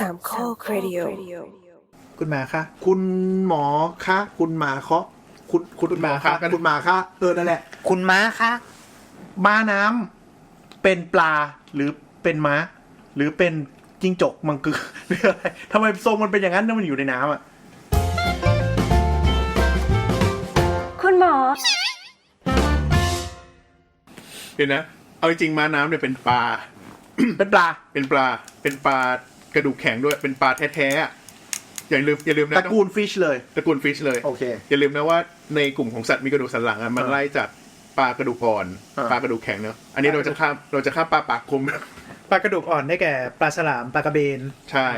สามข้อครดิโอคุณหมาคะ คุณหมอคะ คุณหมาเคาะคุณคุณหมอคะคุณหมาคะเออนั่นแหละ คุณม้าคะม้าน้ำเป็นปลาหรือเป็นม้า หรือเป็นจิ้งจกมังกรหรืออะไรทำไมทรงมันเป็นอย่างนั้นถ้ามันอยู่ในน้ำอะ คุณหมอ เดี๋ยวนะ เอาจริงๆม้าน้ำเนี่ยเป็นปลา เป็นปลา เป็นปลา เป็นปลา กระดูกแข็งด้วยเป็นปลาแท้ๆอะอย่าลืมอย่าลืมนะตระกูลฟิชเลย ตระกูลฟิชเลย โอเค อย่าลืมนะว่าในกลุ่มของสัตว์มีกระดูกสันหลังอะมันอ่าไล่จากปลากระดูกอ่อนอ่า ปลากระดูกแข็งเนอะอันนี้เราจะข้ามเราจะข้ามปลาปากคม ปลากระดูกอ่อนได้แก่ปลาฉลามปลากระเบน ใช่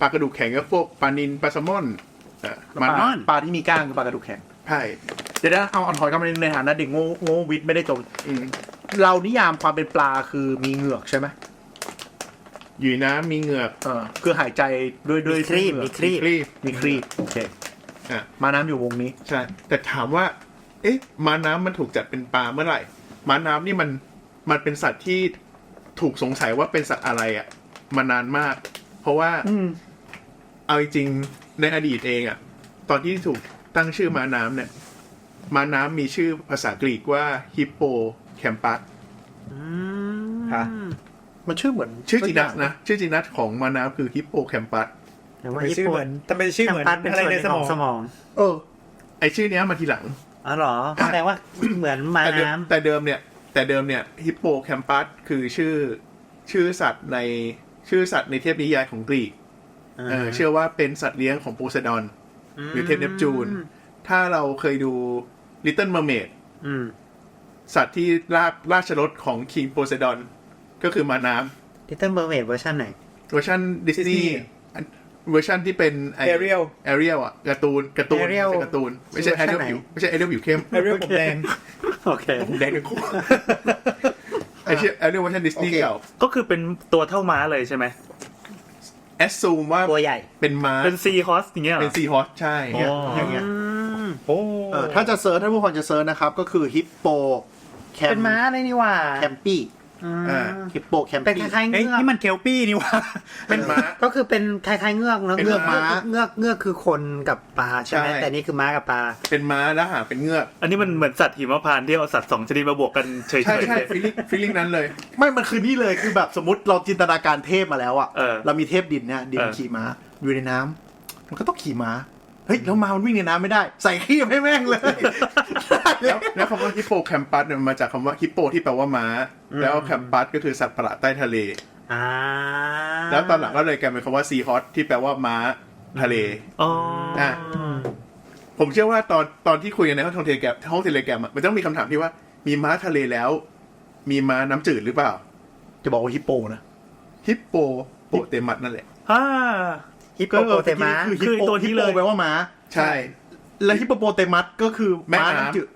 ปลากระดูกแข็งก็พวกปลานิลปลาแซลมอนเอ่อปมันลาปลาที่มีก้างคือปลากระดูกแข็ง ใช่เดี๋ยวนะเอาเอาถอยกลับมาในฐานะเด็กโง่โง่วิทย์ไม่ได้จบ อืมเรานิยามความเป็นปลาคือมีเหงือกใช่ไหม อยู่ในน้ำมีเหงือกเออคือหายใจด้วยด้วยมีครีบเหงือกมีครีบครีบมีครีบโอเคอะ มาน้ำอยู่วงนี้ ใช่ แต่ถามว่า เอ๊ะ ม้าน้ำมันถูกจัดเป็นปลาเมื่อไหร่ ม้าน้ำนี่มัน มันเป็นสัตว์ที่ถูกสงสัยว่าเป็นสัตว์อะไรอะมานานมาก เพราะว่า อืม เอาจริงๆในอดีตเองอะตอนที่ถูกตั้งชื่อม้าน้ำเนี่ย ม้าน้ำมีชื่อภาษากรีกว่าฮิปโปแคมปัสฮะ มันชื่อเหมือนชื่อจริงนัสนะ ชื่อจริงนัสของม้าน้ำคือฮิปโปแคมปัสแต่ว่าทำไมญี่ชื่อปุ่เหมือนนทำไมชื่อเหมือนแคปัสเป็นอะไรส่วนหในนึ่งสขมอองงสมอง เออ ไอชื่อเนี้ยมาทีหลังอ๋อเหรอแสดงว่าเหมือนมาแต่เดิมน้ำแต่เดิมเนี่ย แต่เดิมเนี่ยฮิปโปแคมปัสคือชื่อชื่อสัตว์ในชื่อสัตว์ในเทพนิยายของกรีกเออเชื่อว่าเป็นสัตว์เลี้ยงของโพไซดอน หรือเทพเนปจูน ถ้าเราเคยดู Little Mermaid อืมสัตว์ที่ราชราชรถของคิงโพไซดอน ก็คือมาน้ลิตเติ้ลเมอร์เมดเวอร์ชันไหนำเวอร์ชันดิสนีย์เวอร์ชันที่เป็นไอเอเรียลแอเรียลอะการ์ตูนการ์ตูนไม่ Ariel ใช่การ์ตูนไม่ใช่เวอร์แอชันเรียลไหนผิวไม่ใช่แอเรียลผิวเข้มเอเรียลผมแดงโอเค ผมแดงทั้งคู่ไอเชื่อแอเรียลเวอร์ชันดิสนีย์โอเค เก่าก็คือเป็นตัวเท่าม้าเลยใช่ไหม แอสซูมว่าตัวใหญ่ เป็นม้าเป็นซีฮอสอย่างเงี้ยเหรเป็อนซีฮอสใช่อ๋อ อย่างเงี้ยโอ้เออถ้าจะเซิร์ชถ้าผู้ฟังจะเซิร์ชนะครับ ก็คือฮิปโปแคมเป็นม้าเลยนี่หว่า แคมปี้ อืมอ่าฮิปโปแคมเป็นปี้ คล้ายๆเอ้ยเงือกนี่มันเคลปี้นี่หว่า เป็นม้า ก็คือเป็นคล้ายๆเงือกเนอะเป็นเงือกม้าเงือกเงือกคือคนกับปลาใช่ไหมใช่ แต่นี่คือม้ากับปลา เป็นม้าแล้วหางเป็นเงือก อันนี้มันเหมือนสัตว์หิมพานต์ที่เอาสัตว์สองชนิดมาบวกกันเฉยใช่ๆใช่เลย ฟีลิ่งฟีลิ่งนั้นเลย ไม่มันคือนี่เลยคือแบบสมมติเราจินตนาการเทพมาแล้วอะเออเรามีเทพดินเนี่ยดินเออ ขี่ม้าอยู่ในน้ำมันก็ต้องขี่ม้า เฮ้ยแล้วม้ามันวิ่งในน้ำไม่ได้ ใส่ขี้ให้แม่งเลย แล้วแล้วคำว่าฮิปโปแคมปัสเนี่ยมันมาจากคำว่าฮิปโปที่แปลว่าม้า แล้วแคมปัสก็คือสัตว์ประหลาดใต้ทะเล อ่าแล้วตอนหลังก็เลยกลายเป็นคำว่าซีฮอสที่แปลว่าม้าทะเลอ๋ออะผมเชื่อว่าตอนตอนที่คุยกันในห้องเทเลแกรมห้องเทเลแกรมอะมันต้องมีคำถามที่ว่า มีม้าทะเลแล้ว มีม้าน้ำจืดหรือเปล่า จะบอกว่าฮิปโปนะฮิปโปโปเตมัสนั่นแหละอ่า ฮิปโปโปเตมัสคือฮิปคือโปตัวนี้ฮิปเลโปยแปลว่าม้า ใช่ และฮิปโปโปเตมัสก็คือแม่ม้าน้ำน้ำจืด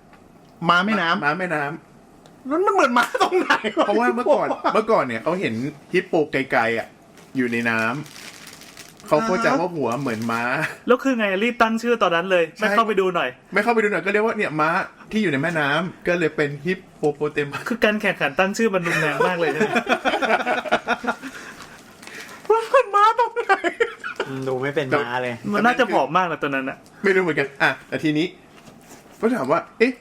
ม้าแม่น้ำม้าแม่น้ำนั่นมันเหมือนม้าตรงไหนเพราะว่าเมื่อก่อน เมื่อก่อนเนี่ยเขาเห็นฮิปโปไกลๆอะ อยู่ในน้ำเขาเข้าใจว่าหัวเหมือนม้า แล้วคือไงรีบตั้งชื่อตอนนั้นเลย ไม่ใช่เข้าไปดูหน่อย ไม่เข้าไปดูหน่อยก็เรียกว่าเนี่ยม้าที่อยู่ในแม่น้ำก็เลยเป็นฮิปโปโปเตมัสคือการแข่งขันตั้งชื่อมันรุนแรงมากเลยใช่ไหม มันเหมือนม้าตรงไหน อืม ดูไม่เป็นม้าเลย มันน่าจะผอมมากนะตัวนั้นอะไม่รู้เหมือนกัน อะแต่ทีนี้ก็ถามว่า เอ๊ะ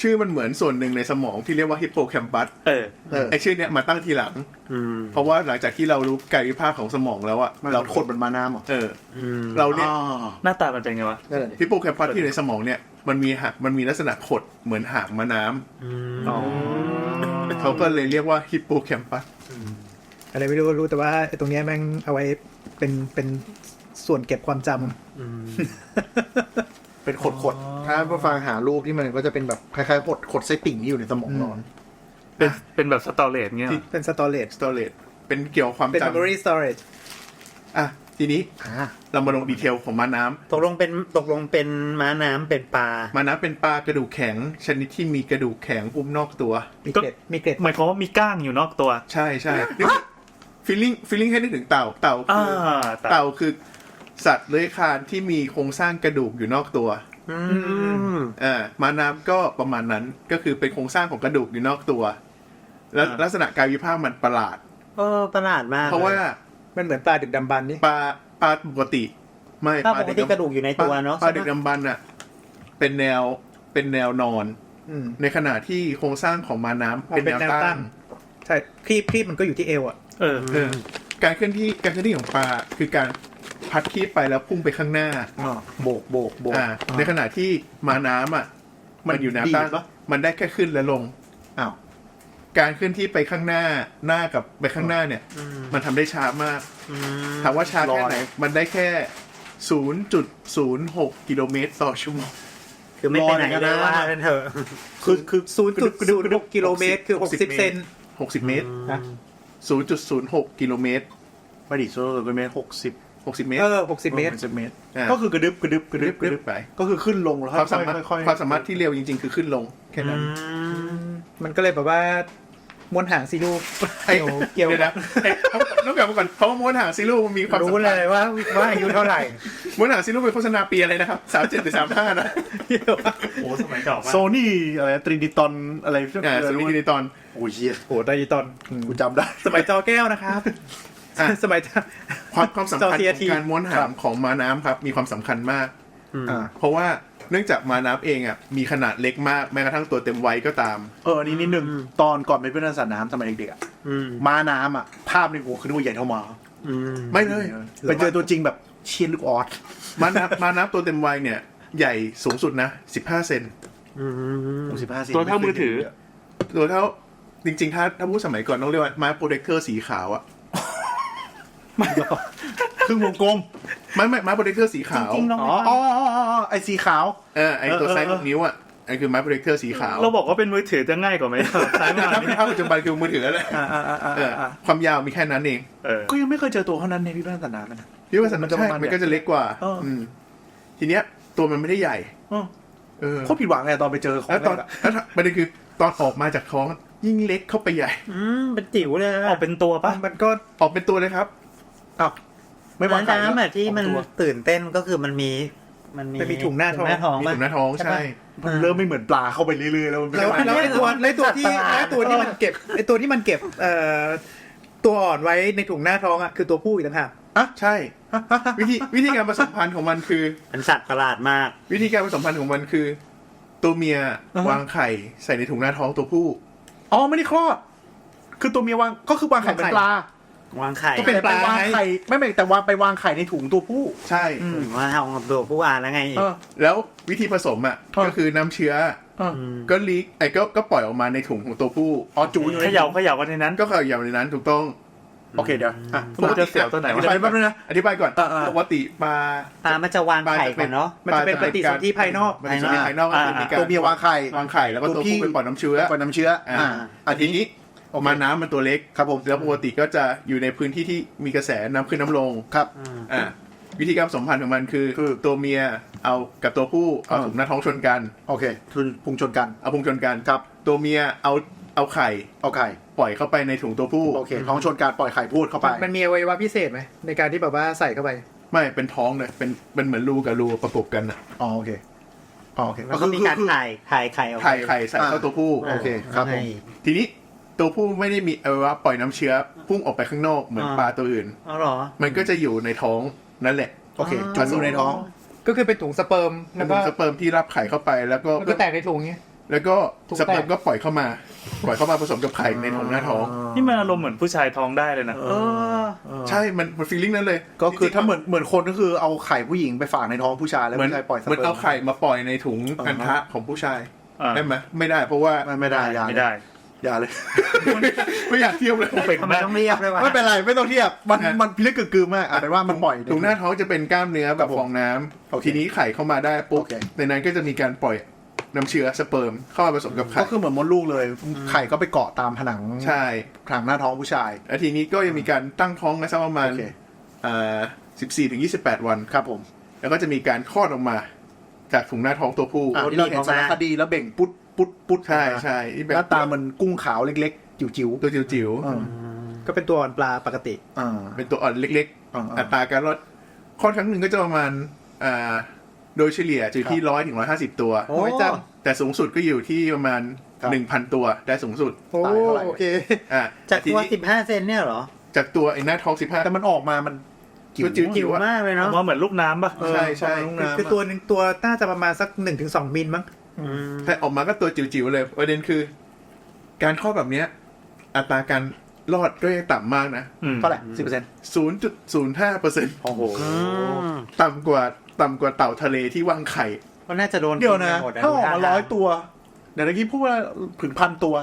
ชื่อมันเหมือนส่วนหนึ่งในสมองที่เรียกว่าฮิปโปแคมปัสเออเออไอชื่อเนี้ยมาตั้งทีหลังอืมเพราะว่าหลังจากที่เรารู้กายวิภาคของสมองแล้วอะมันเราขดเหมือนม้าน้ำเหรอเอออืมเราเนี่ยอ๋อหน้าตามันเป็นไงวะนั่นแหละดิฮิปโปแคมปัสที่อยู่ในสมองเนี่ยมันมีหางมันมีลักษณะขดเหมือนหางม้าน้ำอืมอ๋อเขาก็เลยเรียกว่าฮิปโปแคมปัส อะไรไม่รู้รู้แต่ว่าไอ้ตรงเนี้ยแม่งเอาไว้เป็นเป็นส่วนเก็บความจำอืมเป็นขดขดๆถ้าผู้ฟังหารูปที่มันก็จะเป็นแบบคล้ายๆขดขดไส้ติ่งที่อยู่ในสมองนอนเป็นเป็นแบบสตอเรจเงี้ยเหรอเป็น storage สตอเรจเป็นเกี่ยวกับความเป็น จ memory storage ำอะทีนี้อ่า เรามาลงดีเทลของม้าน้ำตกลงเป็นตกลงเป็นม้าน้ำเป็นปลา ม้าน้ำเป็นปลากระดูกแข็ง ชนิดที่มีกระดูกแข็งอุ้มนอกตัว มีเกร็ดมีเกร็ดหมายความว่ามีก้างอยู่นอกตัว ใช่ใช่ ฟีลลิ่งฟีลลิ่งให้นึกถึงเต่าเต่าอ่าคือเต่าคือสัตว์เลื้อยคลานที่มีโครงสร้างกระดูกอยู่นอกตัวอืมอ่าม้าน้ำก็ประมาณนั้นก็คือเป็นโครงสร้างของกระดูกอยู่นอกตัว แล้วอ่าลักษณะกายวิภาคมันประหลาด เออประหลาดมากเพราะว่ามันเหมือนปลาดึกดำบรรพ์นี่ปลาปลาปกติ ไม่ถ้าปปลากติกระดูกอยู่ในตัวเนาะปลาใช่ดึกปะดำบันอะเป็นแนวเป็นแนวนอน อืมในขณะที่โครงสร้างของมาน้ำอ๋อเป็นเป็นแนแนววตั้ตั้งงใช่ครีบครีบมันก็อยู่ที่เอวอะ เออเออการเคลื่อนที่การเคลื่อนที่ของปลาคือการพัดคีบไปแล้วพุ่งไปข้างหน้า อ๋อโบกโบกโบกอ่า ในขณะที่มาน้ำอะ มันอยู่แนวตั้งดีดปะ มันได้แค่ขึ้นและลง อ้าวการเคลื่อนที่ไปข้างหน้าหน้ากับไปข้างหน้าเนี่ยอืมมันทำได้ช้ามาก อืม ถามว่าช้าแค่ลอยไหนมันได้แค่ 0.06 กิโลเมตรต่อชั่วโมง คือไม่ไปไหนเลยว่าเถอะ คือคือศูนย์จุดศูนย์หกกิโลเมตรคือหกสิบเซน60 เมตรนะ 0.06 กิโลเมตรไม่ดิโซโลกิโลเมตรหกสิบ60เมตรเออหกสิบเมตรสิบเมตร อ่า ก็คือกระดึบกระดึบกระดึบกกระระดึดึบบไป ก็คือขึ้นลงแล้วความสามารถค่อยๆความสามารถที่เร็วจริง ๆ คือขึ้นลงแค่นั้นมันก็เลยแบบว่า ม้วนหางสีลูกไอ้เกี่ยวเดี๋ยวนะเอ้ยต้องกลับมาก่อนเพราะว่าม้วนหางซีรูมันมีความรู้สำคัญเลยว่าว่าอายุเท่าไหร่ม้วนหางซีรูเป็นโฆษณาปีอะไรนะครับสามเจ็ดหรือสามห้านะโอ้สมัยเก่ามากโซนี่อะไรตรินิตอนอะไรอ่าสมิธตอนโอ้ยเหี้ยโอ้ไดจิตอนอืมกูจำได้ สมัยจอแก้วนะครับอะสมัยความความสำคัญจอของ CRT การม้วนหางของมาน้ำครับ มีความสำคัญมากอ่าเพราะว่า เนื่องจากมาน้ำเองอะมีขนาดเล็กมากแม้กระทั่งตัวเต็มวัยก็ตาม เอออันนี้นิดนึงตอนก่อนเป็นเพื่อนสัตว์น้ำสมัยเด็กๆอะอืมม้าน้ำอะภาพในหัวคือนึกว่าใหญ่เท่าหมาอืมไม่เลยไปเจอตัวจริงแบบเชียนลูกออสมาน้ำมาน้ำตัวเต็มวัยเนี่ย ใหญ่สูงสุดนะสิบห้าเซนอืมสิบห้าสิตัวเท่ามือถือ ตัวเท่าจริง ๆ ถ้าถ้าพูดสมัยก่อนต้องเรียกว่าไม้โปรเทคเตอร์สีขาวอะ ครึ่งวงกลมไม้ไม้ไม้โปรเทคเตอร์สีขาวอ๋ออ๋ออ๋ออ๋อไอสีขาว เออไอตัวเออไซส์เอหอกนิ้วอะอันคือไม้โปรเทคเตอร์สีขาวเราบอกว่าเป็นมือถือจะง่ายกว่าไหมซ้ายมาถ้าเป็นภาพปัจจุบันคือมือถือแล้วแหละอ่าอ่าอ่าเอออ่าความยาวมีแค่นั้นเองเออก็ยังไม่เคยเจอตัวเท่านั้นในพี่เพื่อนสัตว์น้ำนะพี่ว่าสันมัมันนจะใช่ประมาณมันก็จะเล็กกว่าเอออื มทีเนี้ย ตัวมันไม่ได้ใหญ่อ๋อเออโคตรผิดหวังเลยตอนไปเจอของแล้วตอนแรกอะแล้วประเด็นคือตอนออกมาจากท้องยิ่งเล็กเข้าไปใหญ่ อืมเป็นจิ๋วเลยออกเป็นตัวปะมันก็ออกเป็นตัวเลยครับ อ้าว ไม่วางม้าไข่น้ำอะที่มันของตัว ตื่นเต้นก็คือมันมี มันมีมันมีถุงหน้าท้อง หน้าท้องมีปะถุงหน้าท้องใช่ใช่ปะมันเริ่มไม่เหมือนปลาเข้าไปเรื่อยๆแล้วมันเป็นแล้วอะไรแล้วไอ้ตัวไอ้ตัวที่สัตว์ประหลาดไอ้ตัวที่มันเก็บไอ้ตัวที่มันเก็บเอ่อตัวอ่อนไว้ในถุงหน้าท้องอะคือตัวผู้อีกต่างหากอะใช่ วิธีวิธีการผสมพันธุ์ของมันคือ เป็นสัตว์ประหลาดมาก วิธีการผสมพันธุ์ของมันคือ ตัวเมียวางไข่ใส่ในถุงหน้าท้องตัวผู้อ๋อไม่ได้คลอด คือตัวเมียวางก็คือวางไข่เป็นปลา วางไข่ก็เป็นแต่ไปวางไข่ไม่ไม่แต่วางไปวางไข่ในถุงตัวผู้ ใช่ อืม ว่าเอากับตัวผู้อ่านแล้วไงเออ แล้ววิธีผสมอะเออ ก็คือน้ำเชื้อเออมก็ลีกไอ้ก็ก็ปล่อยออกมาในถุงของตัวผู้อ๋อจูอยู่เขในย่าเขย่ากันในนั้นก็เขย่าในนั้นถูกต้องโอเคเดี๋ยวอะผมจะเสียวตัวไหนอวะ ธิบายแป๊บนึงนะ อธิบายก่อนเออเออปกติปลา ปลามันจะวางไข่ก่อนเนาะ มันจะเป็นปฏิสนธิภายนอกปฏิสนธิภายนอกก็คือมีการตัวเมียวางไข่วางไข่แล้วก็ตัตัววพี่ผู้เป็นปล่อยน้ำเชื้อปล่อยน้ำเชื้อ อ่าอ่าอันทีนี้ ออกมาน้ำมันตัวเล็กครับผมแล้วปกติก็จะอยู่ในพื้นที่ที่มีกระแสน้ำขึ้นน้ำลงครับอ่าวิธีการผสมพันธุ์ของมันคือคือตัวเมียเอากับตัวผู้เอาอ่าถุงหน้าท้องชนกันโอเคทุนพุงชนกันเอาพุงชนกันครับ ตัวเมียเอาเอาไข่เอาไข่ปล่อยเข้าไปในถุงตัวผู้โอเคท้องชนกันปล่อยไข่พูดเข้าไป มันมีอวัยวะพิเศษไหมในการที่แบบว่าใส่เข้าไป ไม่เป็นท้องเลยเป็นเป็นเหมือนรูกับรูประกบกันอะอ๋อโอเคอ๋อโอเคแล้วก็มีการถ่ายถ่ายไข่ออกปไข่ไข่ใส่เข้าตัวผู้โอเคครับผมให้ทีนี้ ตัวผู้ไม่ได้มีอวัยวะปล่อยน้ำเชื้อพุ่งออกไปข้างนอกเหมือนอ่า ปลาตัวอื่นอ๋อเหรอ มันก็จะอยู่ในท้องนั่นแหละโอเคจุ่มอยู่ในท้อง ก็คือเป็นถุงสเปิร์มแล้แล้ววก็ก็สเปิร์มที่รับไข่เข้าไปแล้วก็มันก็แตกในถุงเงี้ย แล้วก็ถูกสเปิร์มแตกก็ปล่อยเข้ามา ปล่อยเข้ามาผสมกับไข่ในท้องหน้าท้อง นี่มันอารมณ์เหมือนผู้ชายท้องได้เลยนะ เออ ใช่มันมันฟีลลิ่งนั้นเลยก็คือจริงๆถ้าเหมือนเหมือนคนก็คือเอาไข่ผู้หญิงไปฝากในท้องผู้ชายแล้วเหมือนผู้ชายปล่อยสเหมือนเปิร์เอามไข่มาปล่อยในถุงอ่าฮะอันทะของผู้ชายอ่า ได้ไหมไม่ได้เพราะว่า ไม่ไม่ได้อย่าไม่ได้ อย่าเลย ไม่อยากเทียบเลยเป็นทำไมมากต้องเรียบด้วยวะไม่เป็นไรไม่ต้องเทียบมันอะมันพิลึกกึกกือมากอะเป็นว่ามันปล่อยถุงหน้าท้องจะเป็นกล้ามเนื้อแบบฟองน้ำโอเคทีนี้ไข่เข้ามาได้ปุ๊บโอเคในนั้นก็จะมีการปล่อยน้ำเชื้อสเปิร์มเข้ามาผสมกับไข่ก็คือเหมือนมดลูกเลย ไข่ก็ไปเกาะตามผนังใช่ผนังหน้าท้องผู้ชายแล้วทีนี้ก็ยังมีการตั้งท้องกันสักประมาณโอเคอ่าสิบสี่ถึงยี่สิบแปดวันครับผม แล้วก็จะมีการคลอดออกมา จากถุงหน้าท้องตัวผู้อะที่เราเห็นสารคดีแล้วเบ่งปุ๊ด ปุ๊ดปุ๊ดใช่ใช่ที่แบบหน้าตามันกุ้งขาวเล็กๆ จิ๋วตัวจิ๋วๆเออก็เป็นตัวอ่อนปลาปกติอ่าๆเป็นตัวอ่อนเล็กอ่าๆอัตราการรอดคลอดครั้งหนึ่งก็จะประมาณอ่าโดยเฉลี่ยจะอยู่ที่ร้อยถึงร้อยห้าสิบตัวโอ้ยจังแต่สูงสุดก็อยู่ที่ประมาณครับหนึ่งพันตัวได้สูงสุดโอ้ตายเท่าไหร่โอเคอ่าจากทีตัวนี้สิบห้าเซนเนี่ยเหรอจากตัวไอ้หน้าท้องสิบห้าแต่มันออกมามันจิ๋วมันจิ๋วจิ๋วมากเลยเนาะว่าเหมือนลูกน้ำป่ะเออใช่ใช่ประมาณลูกน้ำคือตัวหนึ่งตัวน่าจะประมาณสักหนึ่งถึงสองมิลมั้ง แต่ออกมาก็ตัวจิ๋วๆเลยประเด็นคือ การคลอดแบบเนี้ย อัตราการรอดก็ยังต่ำมากนะอืมเท่าไหร่สิบเปอร์เซ็นต์ศูนย์จุดศูนย์ห้าเปอร์เซ็นต์โอ้โหต่ำกว่าต่ำกว่าเต่าทะเลที่วางไข่ก็น่าจะโดนเดี๋ยวนะกิไปหมถ้าออกมาดูท่ร้อยทงตัว เดี๋ยวเมื่อกี้พูดว่าถึงพันตัว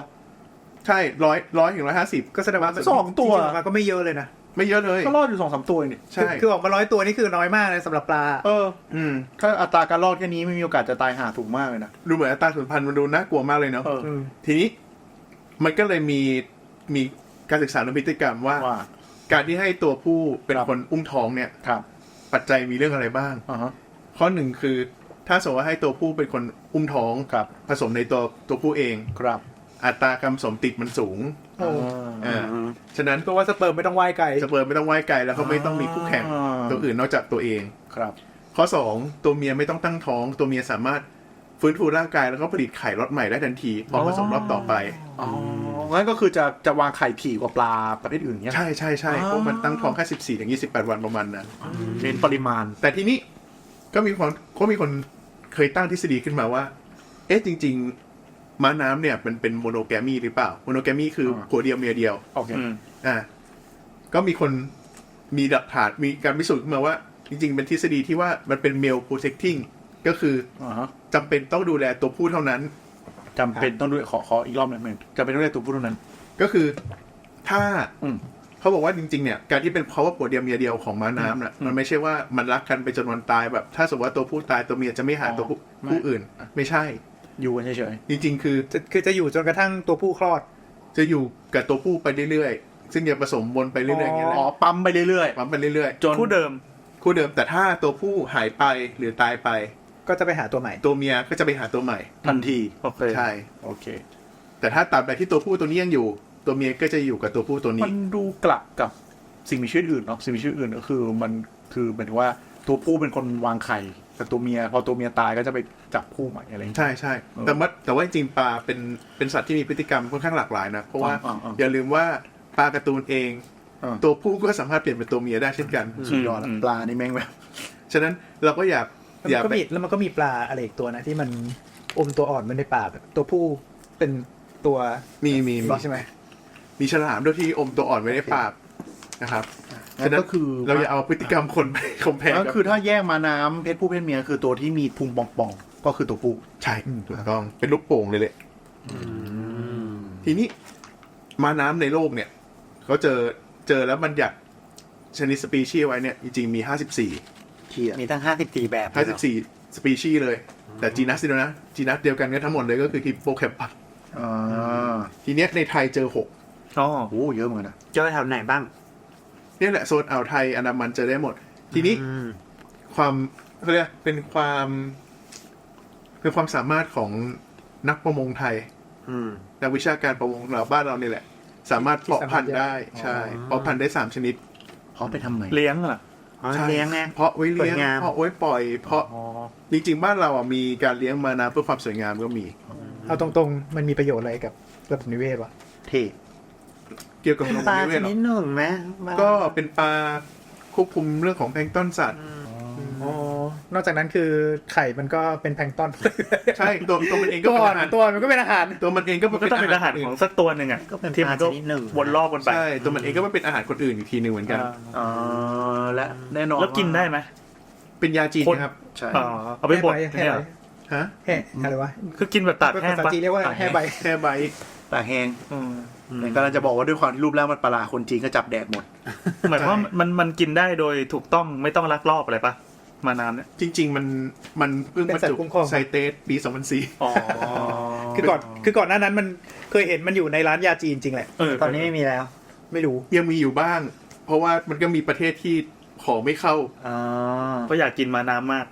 ใช่ร้อยร้อยถึงร้อยห้าสิบก็แสดงว่าสองตัวจริๆออกมาก็ไม่เยอะเลยนะ ไม่เยอะเลย ก็รอดอยู่สองสามตัวนี่ใช่คือคือออกมาร้อยตัวนี่คือน้อยมากเลยสำหรับปลา เออ อืม ถ้าอัตราการรอดแค่นี้ไม่มีโอกาสจะตายหาถูกมากเลยนะ ดูเหมือนอัตราสูญพันธุ์มันดูน่ากลัวมากเลยเนาะเอออืม ทีนี้มันก็เลยมีมีการศึกษาเรื่องพฤติกรรมว่า ว่า การที่ให้ตัวผู้เป็นครับ คนอุ้มท้องเนี่ย ครับปัจจัยมีเรื่องอะไรบ้าง อ่าฮะ ข้อหนึ่งคือ ถ้าสมมติว่าให้ตัวผู้เป็นคนอุ้มท้องครับ ผสมในตัวตัวผู้เอง ครับ อัตราการผสมติดมันสูงโอ้อ่าฉะนั้นตัวว่าสเปิร์มไม่ต้องว่ายไกลสเปิร์มไม่ต้องว่ายไกลแล้วก็ไม่ต้องมีคู่แข่งอ่าตัวอื่นนอกจากตัวเองครับ ข้อสองตัวเมียไม่ต้องตั้งท้อง ตัวเมียสามารถฟื้นฟูร่างกายแล้วก็ผลิตไข่รอดใหม่ได้ทันทีพอผสมรอบต่อไปอ๋องั้นก็คือจะจะวางไข่ถี่กว่าปลาประเภทอื่นเนี่ยใช่ใช่ใช่อ๋อเพราะมันตั้งท้องแค่สิบสี่ถึงยี่สิบแปดวันประมาณนั้นเน้นปริมาณ แต่ทีนี้ก็มีคนก็มีคนเคยตั้งทฤษฎีขึ้นมาว่า เอ๊ะจริง ๆ ม้าน้ำเนี่ยมันเป็นโมโนแกมีหรือเปล่าโมโนแกมีคืออาผัวเดียวเมียเดียว โอเค อืม อ่าก็มีคนมีหลักฐานมีการพิสูจน์ขึ้นมาว่า จริง ๆ เป็นทฤษฎีที่ว่ามันเป็น male protecting ก็คืออ่าฮะจำเป็นต้องดูแลตัวผู้เท่านั้น จำเป็นต้องด้วยขอขออีกรอบหนึ่งจำเป็นต้องได้ตัวผู้เท่านั้น ก็คือถ้าอืมเขาบอกว่าจริง ๆ เนี่ย การที่เป็นเพราะว่าผัวเดียวเมียเดียวของม้าน้ำน่ะอืมมันไม่ใช่ว่ามันรักกันไปจนวันตายแบบ ถ้าสมมติว่าตัวผู้ตายตัวเมียจะไม่หาอ๋อตัวผู้ไม่ ผู้อื่น ไม่ใช่ อยู่กันเฉยจริงๆ คือจะคือจะอยู่จนกระทั่งตัวผู้คลอด จะอยู่กับตัวผู้ไปเรื่อยๆ ซึ่งจะผสมวนไปเรื่อยๆอย่างเงี้ยๆแหอ๋อละปั๊มไปเรื่อยปั๊มไปเรื่อยๆ จนคู่เดิมๆคู่เดิมแต่ถ้าตัวผู้หายไปหรือตายไป ก็จะไปหาตัวใหม่ ตัวเมียก็จะไปหาตัวใหม่ ทันทีโอเคใช่ โอเค แต่ถ้าตราบใดที่ตัวผู้ตัวนี้ยังอยู่ ตัวเมียก็จะอยู่กับตัวผู้ตัวมันี้ นดูกลับกับสิ่งมีชีวิตอื่นเนาะสิ่งมีชีวิตอื่นก็คือมันคือหมายถึงว่าตัวผู้เป็นคนวางไข่ แต่ตัวเมียพอตัวเมียตายก็จะไปจับคู่ใหม่อะไรอย่างเงี้ย ใช่ใช่เออแต่ว่าแต่ว่าจริงๆปลาเป็นเป็นสัตว์ที่มีพฤติกรรมค่อนข้างหลากหลายนะ เพราะว่าอ่าอ่าอย่าลืมว่าปลาการ์ตูนเอง อ่า ตัวผู้ก็สามารถเปลี่ยนเป็นตัวเมียได้เช่นกันสุดยอดอะอืมปลานี่แม่งแบบ ฉะนั้นเราก็อยากแล้วอมัยากนก็มีแล้วมันก็มีปลาอะไรอีกตัวนะที่มันอมตัวอ่อนมันในปากอะตัวผู้เป็นตัวมีมีมีใช่ไหมมีฉลามด้วยที่อมตัวอ่อนไว้ในปากนะครับ งั้นก็คือเราอย่าเอาพฤติกรรมคนไปคอมเพลก็คือถ้าแยกมาน้ำเพศผู้เพศเมียคือตัวที่มีพุงป่องๆ ก็คือตัวผู้ ใช่ถูกต้องเป็นลูกโป่งเลยแหละทีนี้มาน้ำในโลกเนี่ยเขาเจอเจอแล้วมันอยากชนิดสปีชีส์ไว้เนี่ย จริงๆมีห้าสิบสี่เทียมีตั้งห้าสิบสี่แบบห้าสิบสี่สปีชีส์เลย แต่จีนัสเดียวนะจีนัสเดียวกันก็ทั้งหมดเลยก็คือฮิปโปแคมปัสอ่าทีเนี้ยในไทยเจอหกอ๋อโอ้เยอะเหมือนกันนะเจอแถวไหนบ้าง เนี่ยแหละโซนอ่าวไทยอันดามันเจอได้หมด ทีนี้อืมความเขาเรียกเป็นความเป็นความสามารถของนักประมงไทยอืมนักวิชาการประมงเราบ้านเราเนี่ยแหละ สามารถเพาะพันธุ์ได้ ใช่อ๋อเพาะพันธุ์ได้สามชนิดเขาไปทำไมเลี้ยงเหรออ๋อใช่เลี้ยงไงเพาะไว้เลี้ยงสวยงามเพาะไว้ปล่อย เพาะอ๋อจริงๆ บ้านเราอะมีการเลี้ยงมานาเพื่อความสวยงามก็มี เอาตรงๆ มันมีประโยชน์อะไรกับระบบนิเวศวะเท่เกี่ยวกับระบบปลานิเวชศหรนิอดหนึ่งไหมก็เป็นปลาควบคุมเรื่องของแพลงก์ต้นสัตว์ อ๋อนอกจากนั้นคือไข่มันก็เป็นแพลงก์ต้นใช่ตัวตัวมันเองก็ตัวเป็นอ่อนอาหาร ตัวมันก็เป็นอาหาร ตัวมันเองก็มันก็ต้องเป็นอาหารของสักตัวหนึ่งอะก็เป็นที่ปลามันชก็นิดหนึ่งวนรอบกันไปใช่ตัวมันเองก็เป็นอาหารคนอื่นอีกทีหนึ่งเหมือนกันอ่าและแน่นอนแล้วกินได้ไหม เป็นยาจีนคน นะครับใช่ อ๋อเอาไปบดแห่เนี่ยใบเหรอฮะแห่อะไรวะคือกินแบบตากแห้งภาษาปะจีนเรียกว่าแห่ใบ แค่ใบตากแห้งอืม แต่กำลังจะบอกว่าด้วยความที่รูปร่างมันประหลาดคนจีนก็จับแดกหมด หมายความว่ามันมันกินได้โดยถูกต้องไม่ต้องลักลอบอะไรปะมาน้ำเนี่ยจริง ๆ มันมันเพิ่งเป็นบรรสัตว์จุคุ้มครองไซเตสปี 2004อ๋อคือก่อนคือก่อนหน้านั้นมันเคยเห็นมันอยู่ในร้านยาจีนจริงแหละเออตอนนี้ไม่มีแล้ว ไม่รู้ยังมีอยู่บ้าง เพราะว่ามันก็มีประเทศที่ของไม่เข้าอ๋อก็อยากกินมาน้ำมาก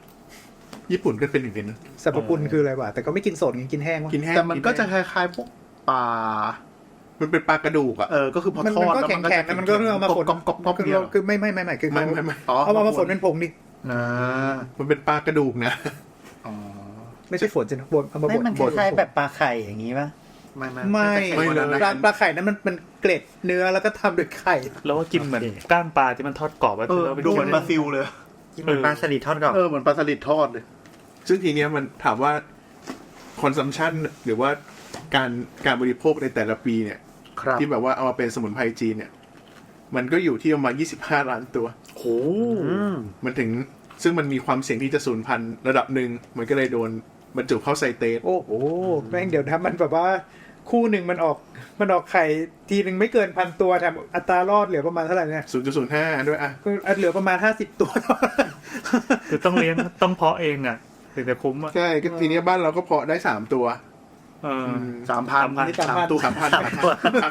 ญี่ปุ่นก็เป็นหนึ่งในนั้นสรรพคุณคืออะไรวะแต่ก็ไม่กินสดไงกินแห้งวะกินแห้งแต่มันก็จะแห้งคล้ายๆพวกปลา มันเป็นปลากระดูกอะ เออ ก็คือพอมันทอมันดก็แล้วแข็งมันก็แข็งจะมันก็เอามาฝนก๊อบก๊อบก๊อบคือเดียวคือไม่ไม่ไม่ไม่คือไม่เขาไม่ไม่เอามามาฝนเป็นผงดิอ่ามันเป็นปลากระดูกนะอ๋อไม่ใช่ฝนสินะบดเอามาบไม่ดมันคบดล้ายๆแบบปลาไข่อย่างนี้ป่ะไม่ไม่ไม่ไม่เลยปลาปลาไข่นั้นมันมันเกล็ดเนื้อแล้วก็ทำด้วยไข่ แล้วก็กินเหมือนก้างปลาที่มันทอดกรอบไว้เออแล้วไปดูดูเหมือนปลาซิลเลยกินเหมือนปลาสลิดทอดกรอบเออเหมือนปลาสลิดทอดเลย ซึ่งทีเนี้ยมันถามว่าคอนซัมชันหรือว่าการการบริโภคในแต่ละปีเนี่ย ครับที่แบบว่าเอามาเป็นสมุนไพรจีนเนี่ย มันก็อยู่ที่ประมาณ25 ล้านตัวโหอืมมันถึงซึ่งมันมีความเสี่ยงที่จะสูญพันธุ์ระดับหนึ่ง มันก็เลยโดนบรรจุเข้าไซเตสโอ้โหแม่งเดี๋ยวนะมันแบบว่าคู่หนึ่งมันออกมันออกไข่ทีหนึ่งไม่เกินพันตัวแต่อัตรารอดเหลือประมาณเท่าไหร่เนี่ย0.05ด้วยอะก็เหลือประมาณห้าสิบตัวคือต้องเลี้ยงต้องเพาะเองอะถึงจะคุ้มอะใช่ก็ทีเนี้ยบ้านเราก็เพาะได้3ตัว เออ สามพัน3,000นี่สามตัวสามพันสาม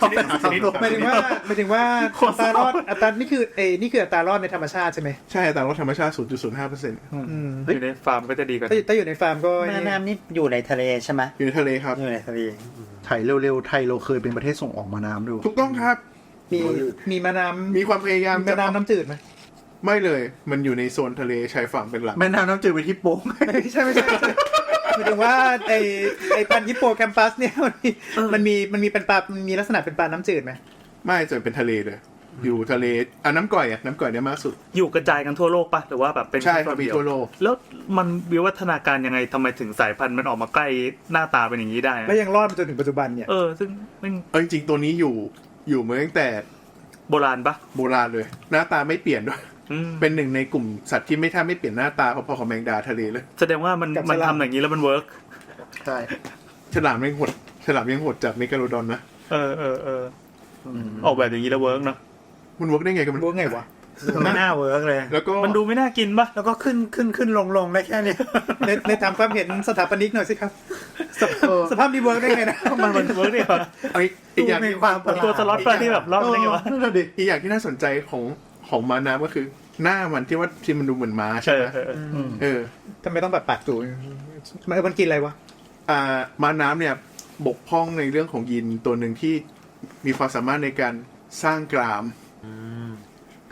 ชนิดสามชนิดหมายถึงว่าหมายถึงว่าอัตรารอดอัตรานี่คือเอยนี่คืออัตรารอดในธรรมชาติใช่ไหมใช่แต่รถธรรมชาติ 0.05เปอร์เซ็นต์อืมอยู่ในฟาร์มก็จะดีกว่าถ้าอยู่ถ้าอยู่ในฟาร์มก็แม่น้ำนี่อยู่ในทะเลใช่ไหมอยู่ในทะเลครับ อยู่ในทะเลไทยเร็วๆ ไทยเราเคยเป็นประเทศส่งออกมาน้ำดูถูกต้องครับ มีมีมะน้ำมีความพยายามมีมะน้ำน้ำจืดไหมไม่เลย มันอยู่ในโซนทะเลชายฝั่งเป็นหลัก แม่น้ำน้ำจืดไปที่โป้งไม่ใช่ไม่ใช่ไม่ใช่ หมายถึงว่าไอไอพันธุ์ฮิปโปแคมปัสเนี่ยมันมีมันมีมันมีเป็นปลามันมีลักษณะเป็นปลาน้ำจืดไหมไม่จนเป็นทะเลเลย อยู่ทะเลอะน้ำก่อยอะน้ำก่อยเนี่ยมากสุด อยู่กระจายกันทั่วโลกปะหรือว่าแบบเป็นใช่คฟารับร์มมีเดียวทั่วโลก แล้วมันวิวัฒนาการยังไงทำไมถึงสายพันธุ์มันออกมาใกล้หน้าตาเป็นอย่างนี้ได้อะแล้วยังรอดมาจนถึงปัจจุบันเนี่ย เออ ซึ่งแม่งเออจริงๆตัวนี้อยู่อยู่มาตั้งแต่โบราณปะโบราณเลย หน้าตาไม่เปลี่ยนด้วยอืม เป็นหนึ่งในกลุ่มสัตว์ที่ไม่แทบไม่เปลี่ยนหน้าตาพอๆกับแมงดาทะเลเลย แสดงว่ามันมันทำอย่างนี้แล้วมันเวิร์กใช่ฉลามยังหดฉลามยังหดจากเมกาโลดอนนะเออเออเออออกแบบอย่างนี้แล้วเวิร์กเนาะมันเวิร์กได้ไงกันมัน รู้ไงวะไม่น่าเวิร์กเลย แล้วก็มันดูไม่น่ากินปะแล้วก็ขึ้นขึ้นขึ้นลงลงได้แค่เนี้ยในในทำความเห็นสถาปนิกหน่อยสิครับ สภาพสภาพนี้เวิร์กได้ไงนะมันมันเวิร์กเนี่ยเอาอีกอีกอย่างมีความประหลาดตัวสล็อตปลาที่แบบรอดได้ไงวะ นั่นแหละดิอีกอย่างที่น่าสนใจของของม้าน้ำก็คือ หน้ามันที่ว่าที่มันดูเหมือนม้าเอใช่ไหมอเออเออเออทำไมต้องแบบปากจูมันมันกินอะไรวะอ่าม้าน้ำเนี่ย บกพร่องในเรื่องของยีนตัวหนึ่งที่มีความสามารถในการสร้างกราม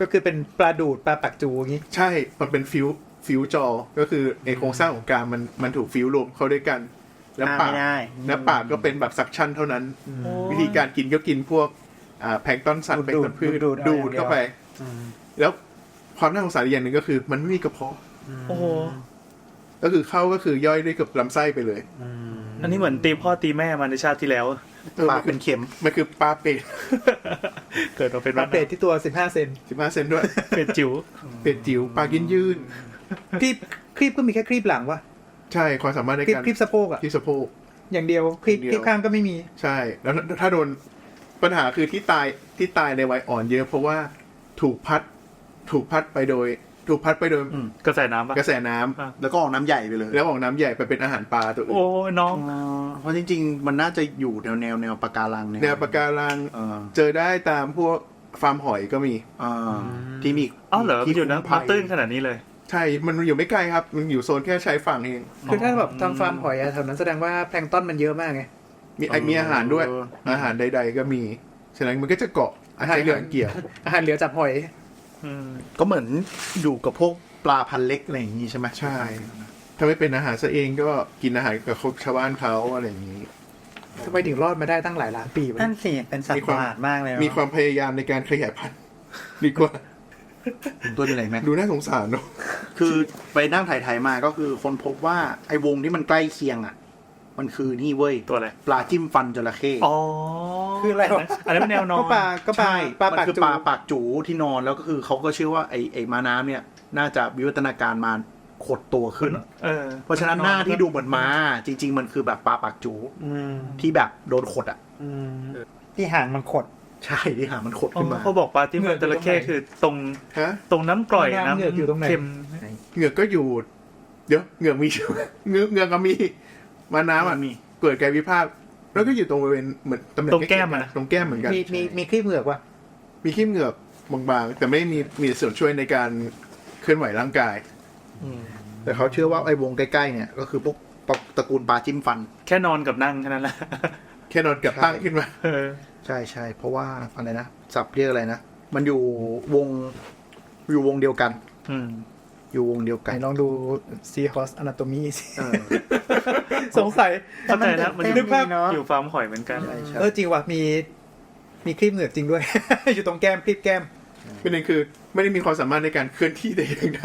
ก็คือเป็นปลาดูดปลาปากจูอย่างนี้ ใช่ มันเป็นฟิวฟิวจอ ก็คือในโครงสร้างของกรามมันมันถูกฟิวรวมเข้าด้วยกัน แล้วอ่าปากไม่ได้แล้วปากก็เป็นแบบซักชั่นเท่านั้น วิธีการกินก็กินพวกอ่าแพลงก์ต้นสัตว์แพลงก์ต้นพืชดูดดูดเอาอย่างเดียวเข้าไป แล้ว ความน่าสงสารอีกอย่างหนึ่งก็คือ มันไม่มีกระเพาะ โอ้โหก็คือเข้าก็คือย่อยด้วยกับลำไส้ไปเลยอันนี้เหมือนตีพ่อตีแม่มาในชาติที่แล้วออปากเป็นเข็ม มันคือปลาเป็ดเกิดมาเป็นปลาเปรตที่ตัวสิบห้าเซนสิบห้าเซนด้วย เป็ดจิ๋ว เป็ดจิ๋วปลากินยืนครีบครีบก็มีแค่ครีบหลังวะใช่ความสามารถในครีบการครีบสะโพกอะที่สะโพกอย่างเดียวครีบอย่างเดียวครีบข้างก็ไม่มี ใช่ แล้วถ้าถ้าโดนปัญหาคือที่ตายที่ตายในวัยอ่อนเยอะเพราะว่าถูกพัด ถูกพัดไปโดย ถูกพัดไปโดยกระแสน้ำปะ กระแสน้ำอะ แล้วก็ออกน้ำใหญ่ไปเลยแล้วออกน้ำใหญ่ไปเป็นอาหารปลาตัวอื่นโอ้ยน้อง อ๋อเพราะจริง ๆ มันน่าจะอยู่แนวแนวแนวปะการังแนวปะการังเออเจอได้ตามพวกฟาร์มหอยก็มีอ่าที่มีอ้าวเหรอมันอยู่นะที่มาตื้นขนาดนี้เลย ใช่ มันอยู่ไม่ไกลครับ มันอยู่โซนแค่ชายฝั่งเอง คือถ้าแบบทำฟาร์มหอยอะแถวนั้นแสดงว่าแพลงก์ต้นมันเยอะมากไง มีไอมีอาหารด้วย อาหารใด ๆ ก็มี ฉะนั้นมันก็จะเกาะอาหารเหลืองเกี่ยว อาหารเหลือจากหอยอืม ก็เหมือนอยู่กับพวกปลาพันเล็กอะไรอย่างนี้ใช่ไหมใช่ ถ้าไม่เป็นอาหารซะเองก็กินอาหารกับชาวบ้านเขาอะไรอย่างนี้ทำไมถึงรอดมาได้ตั้งหลายล้านปีวะนั่นสิ เป็นสัตว์ประหลาดมากเลยเนอะมีความพยายามในการขยายพันธุ์ดีกว่าตัวเป็นไรไหมดูน่าสงสารเนอะคือไปนั่งถ่ายๆมาก็คือคนพบว่าไอ้วงที่มันใกล้เคียงอะ มันคือนี่เว้ยตัวอะไรปลาจิ้มฟันจระเข้อ๋อคืออะไรวะอันนั้นเป็นแนวนอนก็ปลาก็ปลาใช่ปลามันปากคือจูปลาปากจูที่นอนแล้วก็คือเขาก็เชื่อว่าไอ้ไอ้ม้าน้ำเนี่ย น่าจะวิวัฒนาการมาขดตัวขึ้นเออเพราะฉะนั้นหน้าที่ดูเหมือนม้าจริง ๆ มันคือแบบปลาปากจูอืมที่แบบโดนขดอะอืมที่หางมันขด ใช่ที่หางมันขดอ๋อขึ้นมาเขาบอกปลาที่มันจระเข้คือตรงฮะตรงน้ำกร่อยน้ำน้ำเหงือกอยู่ตรงไหนเค็มเหงือกก็อยู่ เดี๋ยวเหงือกมีเหงือกเหงือกก็มี มาน้ำอะมี เกิดกายวิภาค แล้วก็อยู่ตรงบริเวณเหมือนตำแหน่งตรงแก้มอะนะ ตรงแก้มเหมือนกัน มีมีมีครีบเหงือกวะมีขี้เหงือกบางๆ แต่ไม่มีมีส่วนช่วยในการเคลื่อนไหวร่างกาย แต่เขาเชื่อว่าไอ้วงใกล้ๆเนี่ยก็คือพวกปลาตระกูลปลาจิ้มฟัน แค่นอนกับนั่งแค่นั้นแหละแค่นอนกับตั้งขึ้นมา เออใช่ใช่เพราะว่าอะไรนะสับเรียกอะไรนะ มันอยู่วงอยู่วงเดียวกัน อืม อยู่วงเดียวไหกันนลองดู Seahorse Anatomy สิเออสงสัยเข้าใจแล้วมันเต็มนึกภาพดีเนาะอยู่ฟาร์มหอยเหมือนกันใช่ใช่เออจริงว่ะมี มีครีบเหงือกจริงด้วย อยู่ตรงแก้มครีบแก้มประเด็นคือไม่ได้มีความสามารถในการเคลื่อนที่แต่อย่างใด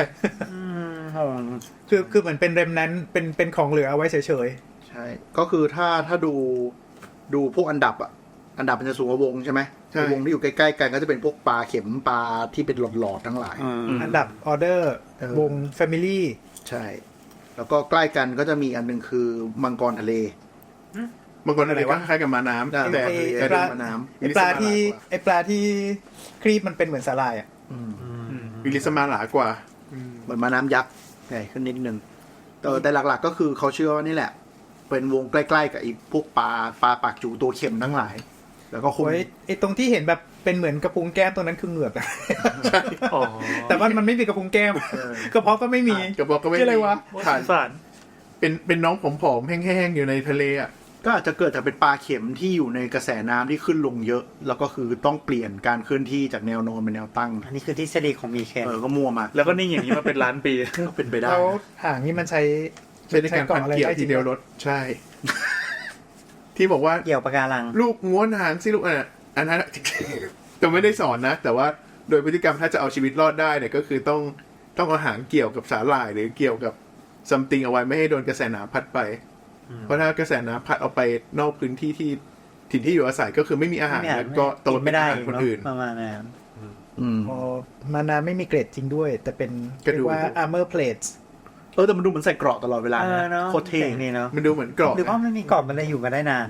อืมครับผมคือคือเหมือนเป็นเรมนั้นเป็นเป็นของเหลือเอาไว้เฉยใช่ ก็คือถ้าถ้าดูดูพวกอันดับอะ อันดับมันจะสูงกว่าวงใช่ไหมวงที่อยู่ใกล้ๆกันก็จะเป็นพวกปลาเข็มปลาที่เป็นหลอดๆทั้งหลายอืมๆอันดับออเดอร์เออ วง Family ใช่ แล้วก็ใกล้กันก็จะมีอันหนึ่งคือมังกรทะเลบางคนอะไรว่าคล้ายๆกับมาน้ำอ่าแต่ไอ้แต่ ปลามาน้ไอปลาที่ไอปลาที่ครีบมันเป็นเหมือนสาหร่ายอะำอืมวิลิสมาหลากว่า เหมือนมาน้ำยักษ์ใหญ่ขึ้นนิดนึงแต่แต่หลักๆ ก็คือเขาเชื่อว่านี่แหละ เป็นวงใกล้ๆกับไอีพวกปลาปลาปากจูตัวเข็มทั้งหลาย แล้วก็คงโอ้ยไอตรงที่เห็นแบบเป็นเหมือนกระพุ้งแก้มตรงนั้นคือเหงือกอะอ๋อแต่ว่ามันไม่มีกระพุ้งแก้มกระเพาะก็ไม่มีกระบอกก็ไม่ชื่ออะไรวะผ่านสารเป็นเป็นน้องผอมๆแห้งๆอยู่ในทะเลอะก็อาจจะเกิดจากเป็นปลาเข็มที่อยู่ในกระแสน้ำที่ขึ้นลงเยอะ แล้วก็คือต้องเปลี่ยนการเคลื่อนที่จากแนวนอนเป็นแนวตั้ง อันนี้คือทฤษฎีของมีเคนเออก็มั่วมาแล้วก็นิ่งอย่างนี้มาเป็นล้านปีก็เป็นไปได้แล้วนะหางนี่มันใช้ใช้ในการพันเกี่ยวทีเดียวรถใช่ ที่บอกว่าเกี่ยวปะการัง ลูกม้วนหางสิลูกอะอันนั้นแต่ไม่ได้สอนนะ แต่ว่าโดยพฤติกรรมถ้าจะเอาชีวิตรอดได้เนี่ยก็คือต้องต้องเอาหางเกี่ยวกับสาหร่ายหรือเกี่ยวกับซัมติงเอาไว้ไม่ให้โดนกระแสน้ำพัดไป เพราะถ้ากระแสน้ำพัดเอาไปนอกพื้นที่ที่ถิ่นที่อยู่อาศัยก็คือไม่มีอาหารไม่อาจแล้วก็โตกินไม่ได้เป็นอาหารคนเนอะอื่นประมาณนั้นอืมพอมานาไม่มีเกรดจริงด้วย แต่เป็นกระดูเรียกกว่า armor plates เออแต่มันดูเหมือนใส่เกราะตลอดเวลาเออนะเนาะโคตรเท่จ๋งนี่เนาะมันดูเหมือนกรอบหรือว่ามันมีกรอบมันเลยอยู่มาได้นาน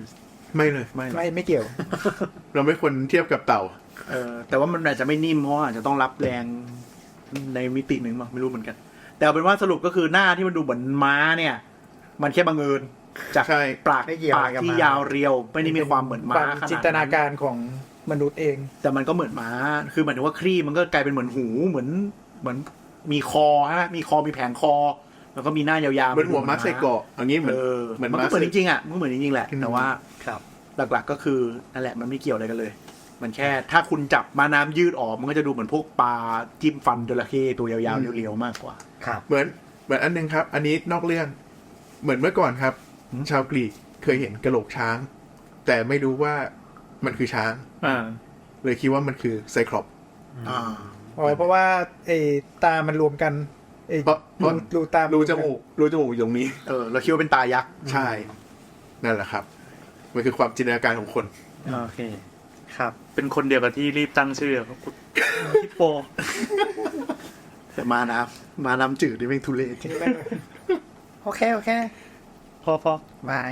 ไม่เลยไม่หรอกไม่ไม่เกี่ยว เราไม่ควรเทียบกับเต่า เออแต่ว่ามันอาจจะไม่นิ่มเพราะว่าอาจจะต้องรับแรงในมิติหนึ่งมั้งไม่รู้เหมือนกัน แต่เอาเป็นว่าสรุปก็คือหน้าที่มันดูเหมือนม้าเนี่ย มันแค่บังเอิญจากใช่ ปากไม่เกี่ยวปากอะไรกับที่ม้ายยาวเรียว ไม่ได้มีความเหมือนม้าความขนาดจินตนาการของมนุษย์เอง แต่มันก็เหมือนม้า คือหมายถึงว่าครีบมันก็กลายเป็นเหมือนหูเหมือนเหมือนมีคอฮะมีคอมีแผงคอ แล้วก็มีหน้ายาวๆเหมือนหัวมัดใส่เกาะอย่างนี้เหมือนเออเหมือนมันม้าก็เหมือนจริงๆอะมันก็เหมือนจริงๆแหละอืมแต่ว่าครับหลักๆก็คือนั่นแหละมันไม่เกี่ยวอะไรกันเลย มันแค่ถ้าคุณจับมาน้ำยืดออกมันก็จะดูเหมือนพวกปลาจิ้มฟันจระเข้ตัวยาวๆเรียวๆมากกว่า ครับ เหมือนเหมือนอันหนึงครับ อันนี้นอกเรื่อง เหมือนเมื่อก่อนครับ ชาวกรีกเคยเห็นกระโหลกช้าง แต่ไม่รู้ว่ามันคือช้างอ่าเลยคิดว่ามันคือไซคลอปอ่าอ๋อเพราะว่าไอ้ตามันรวมกัน ไอ้เพราะเพรูราะ รูตารูจมูกรูจมูกอยู่ตรงนี้ เออเราคิดว่าเป็นตายักษ์ใช่ นั่นแหละครับ มันคือความจินตนาการของคน โอเค ครับ เป็นคนเดียวกับที่รีบตั้งชื่อครับฮิปโป แต่มาน้ำมาน้ำจืดนี่เป็นทุเรศ โอเค โอเคพอพอบาย